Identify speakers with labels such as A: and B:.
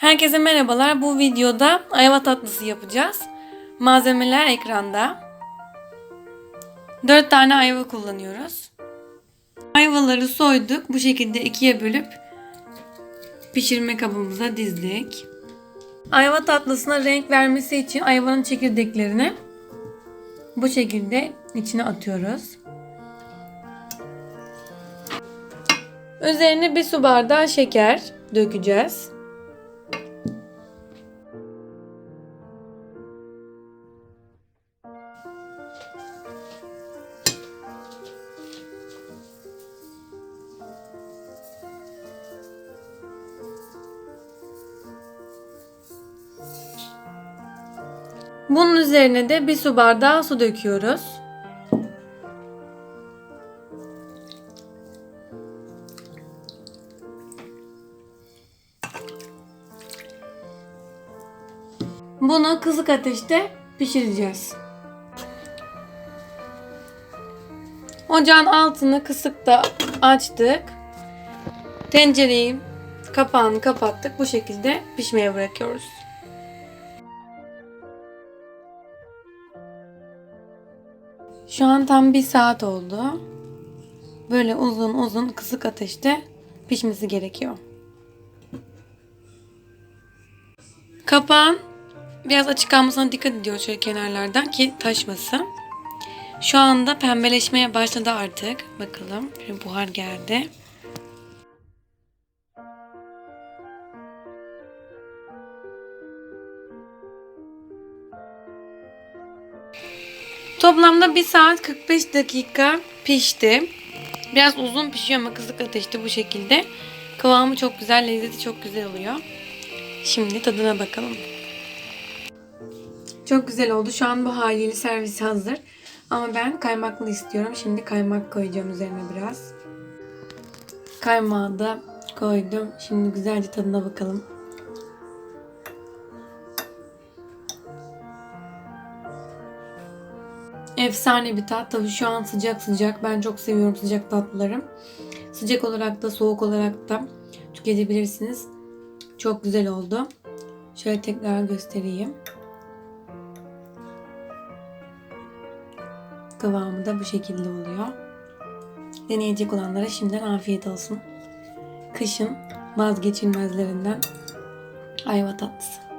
A: Herkese merhabalar. Bu videoda ayva tatlısı yapacağız. Malzemeler ekranda. 4 tane ayva kullanıyoruz. Ayvaları soyduk. Bu şekilde ikiye bölüp pişirme kabımıza dizdik. Ayva tatlısına renk vermesi için ayvanın çekirdeklerini bu şekilde içine atıyoruz. Üzerine bir su bardağı şeker dökeceğiz. Bunun üzerine de bir su bardağı su döküyoruz. Bunu kısık ateşte pişireceğiz. Ocağın altını kısıkta açtık. Tencereyi kapağını kapattık. Bu şekilde pişmeye bırakıyoruz. Şu an tam bir saat oldu. Böyle uzun uzun kısık ateşte pişmesi gerekiyor. Kapağın biraz açık kalmasına dikkat ediyoruz şöyle kenarlardan ki taşmasın. Şu anda pembeleşmeye başladı artık. Bakalım. Bir buhar geldi. Toplamda 1 saat 45 dakika pişti. Biraz uzun pişiyor ama kısık ateşte bu şekilde. Kıvamı çok güzel, lezzeti çok güzel oluyor. Şimdi tadına bakalım. Çok güzel oldu. Şu an bu haliyle servis hazır. Ama ben kaymaklı istiyorum. Şimdi kaymak koyacağım üzerine biraz. Kaymağı da koydum. Şimdi güzelce tadına bakalım. Efsane bir tat. Tabii şu an sıcak sıcak. Ben çok seviyorum sıcak tatlıları. Sıcak olarak da soğuk olarak da tüketebilirsiniz. Çok güzel oldu. Şöyle tekrar göstereyim. Kıvamı da bu şekilde oluyor. Deneyecek olanlara şimdiden afiyet olsun. Kışın vazgeçilmezlerinden ayva tatlısı.